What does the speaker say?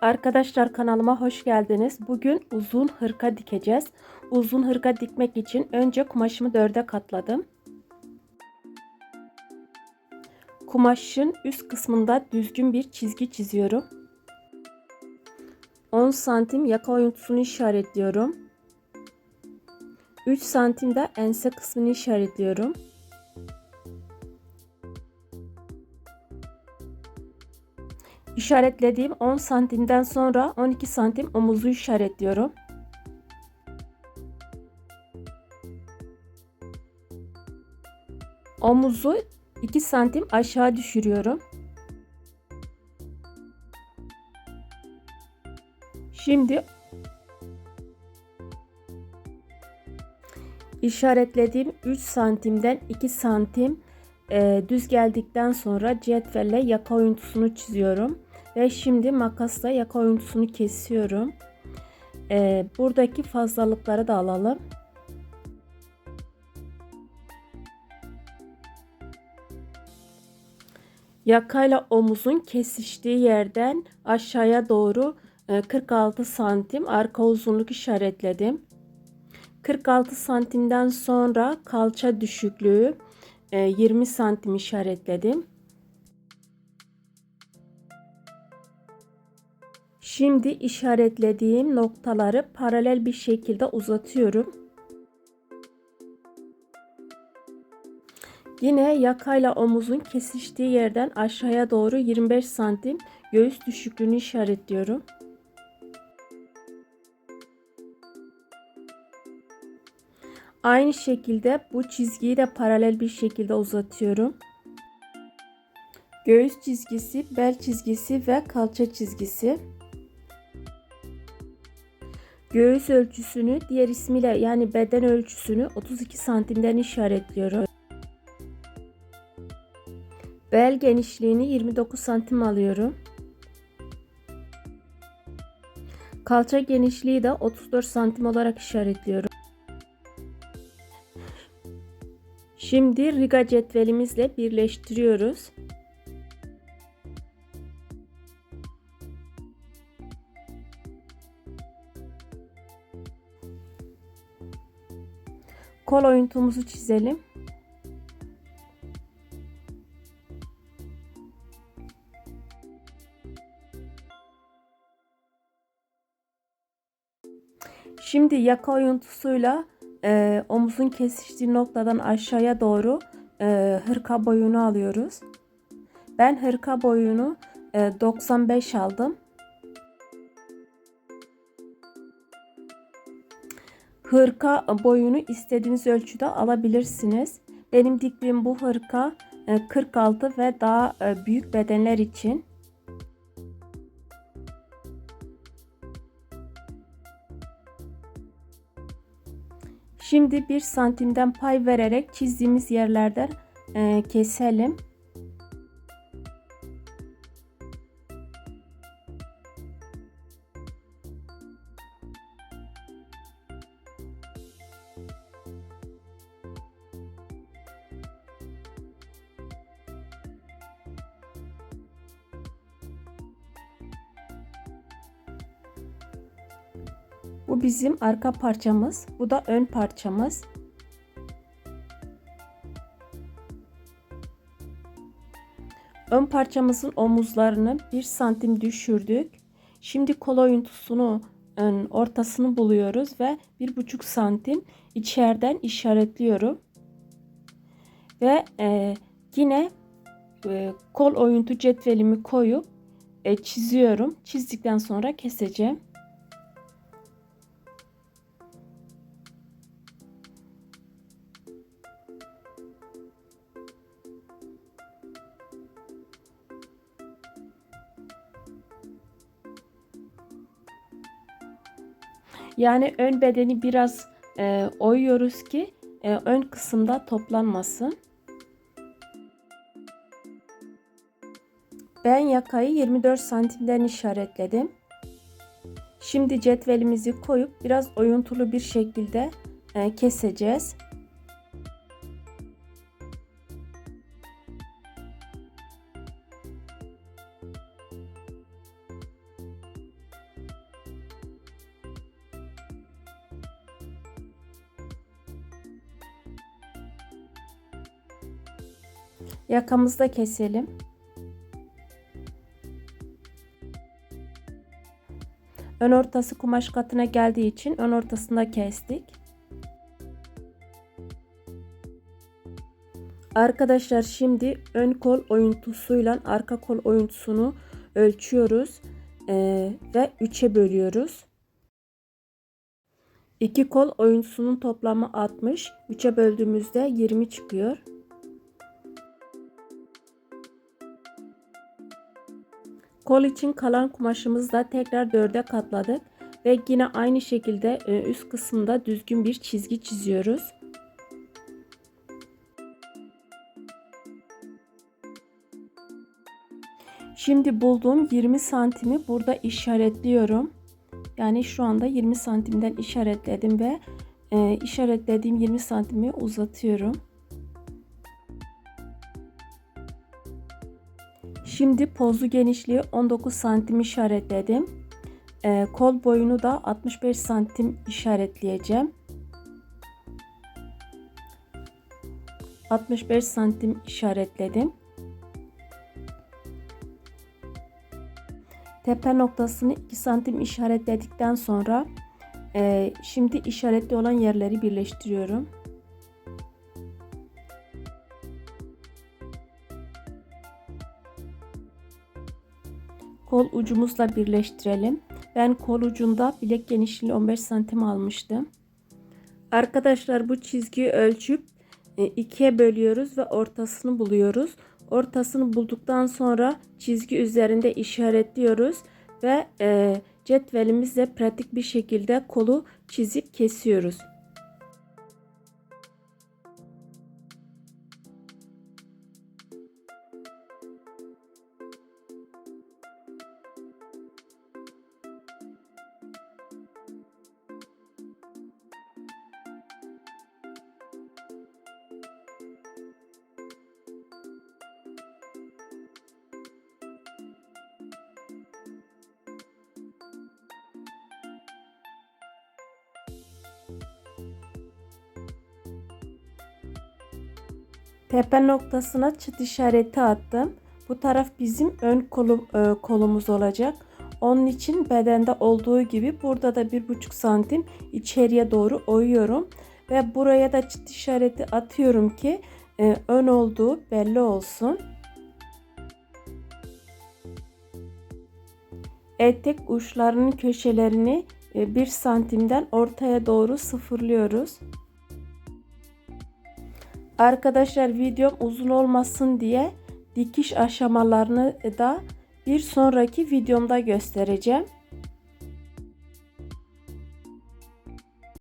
Arkadaşlar kanalıma hoş geldiniz. Bugün uzun hırka dikeceğiz. Uzun hırka dikmek için önce kumaşımı dörde katladım. Kumaşın üst kısmında düzgün bir çizgi çiziyorum. 10 santim yaka oyuntusunu işaretliyorum. 3 santim de ense kısmını işaretliyorum. İşaretlediğim 10 santimden sonra 12 santim omuzu işaretliyorum. Omuzu 2 santim aşağı düşürüyorum. Şimdi işaretlediğim 3 santimden 2 santim e, düz geldikten sonra cetvelle yaka oyuntusunu çiziyorum. Ve şimdi makasla yaka oyuntusunu kesiyorum. E, buradaki fazlalıkları da alalım. Yakayla omuzun kesiştiği yerden aşağıya doğru 46 e, santim arka uzunluk işaretledim. 46 santimden sonra kalça düşüklüğü 20 e, santim işaretledim. Şimdi işaretlediğim noktaları paralel bir şekilde uzatıyorum. Yine yakayla omuzun kesiştiği yerden aşağıya doğru 25 santim göğüs düşüklüğünü işaretliyorum. Aynı şekilde bu çizgiyi de paralel bir şekilde uzatıyorum. Göğüs çizgisi, bel çizgisi ve kalça çizgisi. Göğüs ölçüsünü diğer ismiyle yani beden ölçüsünü 32 santimden işaretliyorum. Bel genişliğini 29 santim alıyorum. Kalça genişliği de 34 santim olarak işaretliyorum. Şimdi riga cetvelimizle birleştiriyoruz. Kol oyuntumuzu çizelim. Şimdi yaka oyuntusuyla e, omuzun kesiştiği noktadan aşağıya doğru e, hırka boyunu alıyoruz. Ben hırka boyunu e, 95 aldım. Hırka boyunu istediğiniz ölçüde alabilirsiniz. Benim diktiğim bu hırka 46 e, ve daha e, büyük bedenler için. Şimdi bir santimden pay vererek çizdiğimiz yerlerden e, keselim. Bu bizim arka parçamız. Bu da ön parçamız. Ön parçamızın omuzlarını 1 santim düşürdük. Şimdi kol oyuntusunu ortasını buluyoruz ve 1,5 santim içeriden işaretliyorum. Ve e, yine e, kol oyuntu cetvelimi koyup e, çiziyorum. Çizdikten sonra keseceğim. Yani ön bedeni biraz e, oyuyoruz ki e, ön kısımda toplanmasın. Ben yakayı 24 santimden işaretledim. Şimdi cetvelimizi koyup biraz oyuntulu bir şekilde e, keseceğiz. Yakamızda keselim. Ön ortası kumaş katına geldiği için ön ortasında kestik. Arkadaşlar şimdi ön kol oyuntusuyla arka kol oyuntusunu ölçüyoruz ee, ve 3'e bölüyoruz. 2 kol oyuntusunun toplamı 60. 3'e böldüğümüzde 20 çıkıyor. Kol için kalan kumaşımızı da tekrar 4'e katladık ve yine aynı şekilde e, üst kısımda düzgün bir çizgi çiziyoruz. Şimdi bulduğum 20 santimi burada işaretliyorum. Yani şu anda 20 santimden işaretledim ve e, işaretlediğim 20 santimi uzatıyorum. Şimdi pozu genişliği 19 santim işaretledim. E, kol boyunu da 65 santim işaretleyeceğim. 65 santim işaretledim. Tepe noktasını 2 santim işaretledikten sonra e, şimdi işaretli olan yerleri birleştiriyorum. Kol ucumuzla birleştirelim. Ben kol ucunda bilek genişliği 15 santim almıştım. Arkadaşlar bu çizgiyi ölçüp e, ikiye bölüyoruz ve ortasını buluyoruz. Ortasını bulduktan sonra çizgi üzerinde işaretliyoruz ve e, cetvelimizle pratik bir şekilde kolu çizip kesiyoruz. Tepe noktasına çıt işareti attım. Bu taraf bizim ön kolu, e, kolumuz olacak. Onun için bedende olduğu gibi burada da bir buçuk santim içeriye doğru oyuyorum. Ve buraya da çıt işareti atıyorum ki e, ön olduğu belli olsun. Etek uçlarının köşelerini e, 1 santimden ortaya doğru sıfırlıyoruz. Arkadaşlar videom uzun olmasın diye dikiş aşamalarını da bir sonraki videomda göstereceğim.